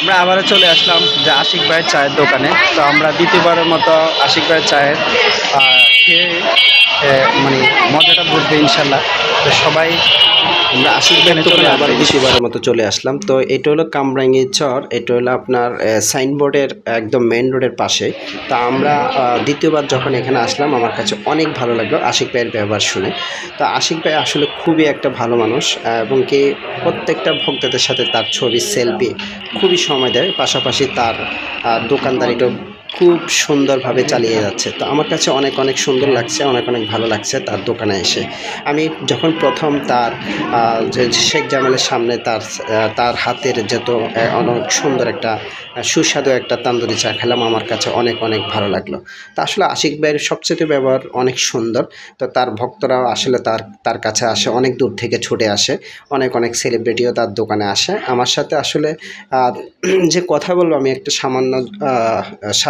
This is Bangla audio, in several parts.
আমরা আবারও চলে আসলাম যে আশিক ভাইয়ের চায়ের দোকানে। তো আমরা দ্বিতীয়বারের মতো আশিক ভাইয়ের চায়ের খেয়ে মানে মজাটা বুঝবে ইনশাল্লাহ। তো সবাই আমরা আশিক ভাইয়ের দোকানে আবার দ্বিতীয়বারের মতো চলে আসলাম। তো এটা হলো কামরাঙ্গি চর এটা হলো আপনার সাইনবোর্ডের একদম মেন রোডের পাশে। তা আমরা দ্বিতীয়বার যখন এখানে আসলাম আমার কাছে অনেক ভালো লাগল আশিক ভাইয়ের ব্যবহার শুনে। তো আশিক ভাই আসলে খুবই একটা ভালো মানুষ এবং কি প্রত্যেকটা ভক্তদের সাথে তার ছবি সেলফি খুবই সময় দেয়। পাশাপাশি তার দোকানদারিটাও খুব সুন্দরভাবে চালিয়ে যাচ্ছে। তো আমার কাছে অনেক অনেক সুন্দর লাগছে অনেক অনেক ভালো লাগছে তার দোকানে এসে। আমি যখন প্রথম তার যে শেখ জামালের সামনে তার তার হাতের যত অনেক সুন্দর একটা সুস্বাদু একটা তান্দুরি চা খেলাম আমার কাছে অনেক অনেক ভালো লাগল। তা আসলে আশিক ভাইয়ের সবচেয়ে ব্যবহার অনেক সুন্দর। তো তার ভক্তরাও আসলে তার তার কাছে আসে অনেক দূর থেকে ছুটে আসে অনেক অনেক সেলিব্রিটিও তার দোকানে আসে। আমার সাথে আসলে যে কথা বলব আমি একটা সামান্য আহ,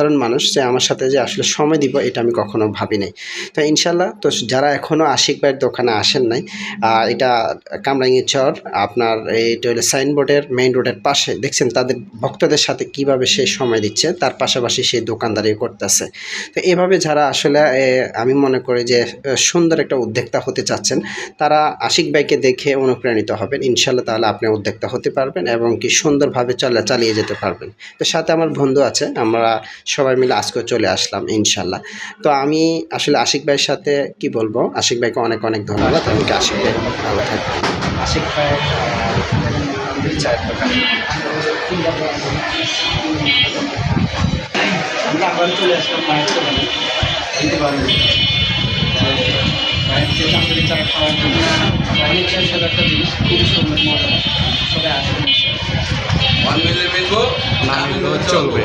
সাধারণ মানুষ যে আমার সাথে যে আসলে সময় দিব, এটা আমি কখনো ভাবি নাই। তো ইনশাল্লাহ, তো যারা এখনও আশিক ভাইয়ের দোকানে আসেন নাই এটা কামরাঙ্গি চর, আপনার এইটা হলো সাইনবোর্ডের মেইন রোডের পাশে। দেখছেন তাদের ভক্তদের সাথে কীভাবে সে সময় দিচ্ছে, তার পাশাপাশি সেই দোকানদারি করতেছে। তো এভাবে যারা আসলে আমি মনে করি যে সুন্দর একটা উদ্যোক্তা হতে চাচ্ছেন, তারা আশিক ভাইকে দেখে অনুপ্রাণিত হবেন। ইনশাল্লাহ তাহলে আপনি উদ্যোক্তা হতে পারবেন এবং কি সুন্দরভাবে চলে, চালিয়ে যেতে পারবেন। তো সাথে আমার বন্ধু আছে, আমরা সবাই মিলে আজকে চলে আসলাম ইনশাল্লাহ। তো আমি আসলে আশিক ভাইয়ের সাথে কি বলব? আশিক ভাইকে অনেক অনেক ধন্যবাদ। আমি কি আশিক ভাই ভালো থাকবেন। আশিক ভাইয়ের আহ, তান্দুরি চায়ের দোকানে আমরা আবার চলে আসলাম মায়ের দোকানে। দ্বিতীয়বারের মতো। মায়ের যে তান্দুরি চা খাওয়ার জন্য। মায়ের চায়ের একটা জিনিস খুবই সুন্দর মজা। সবাই আসবেন ওয়ান মিলে মিলবো না মিললেও চলবে।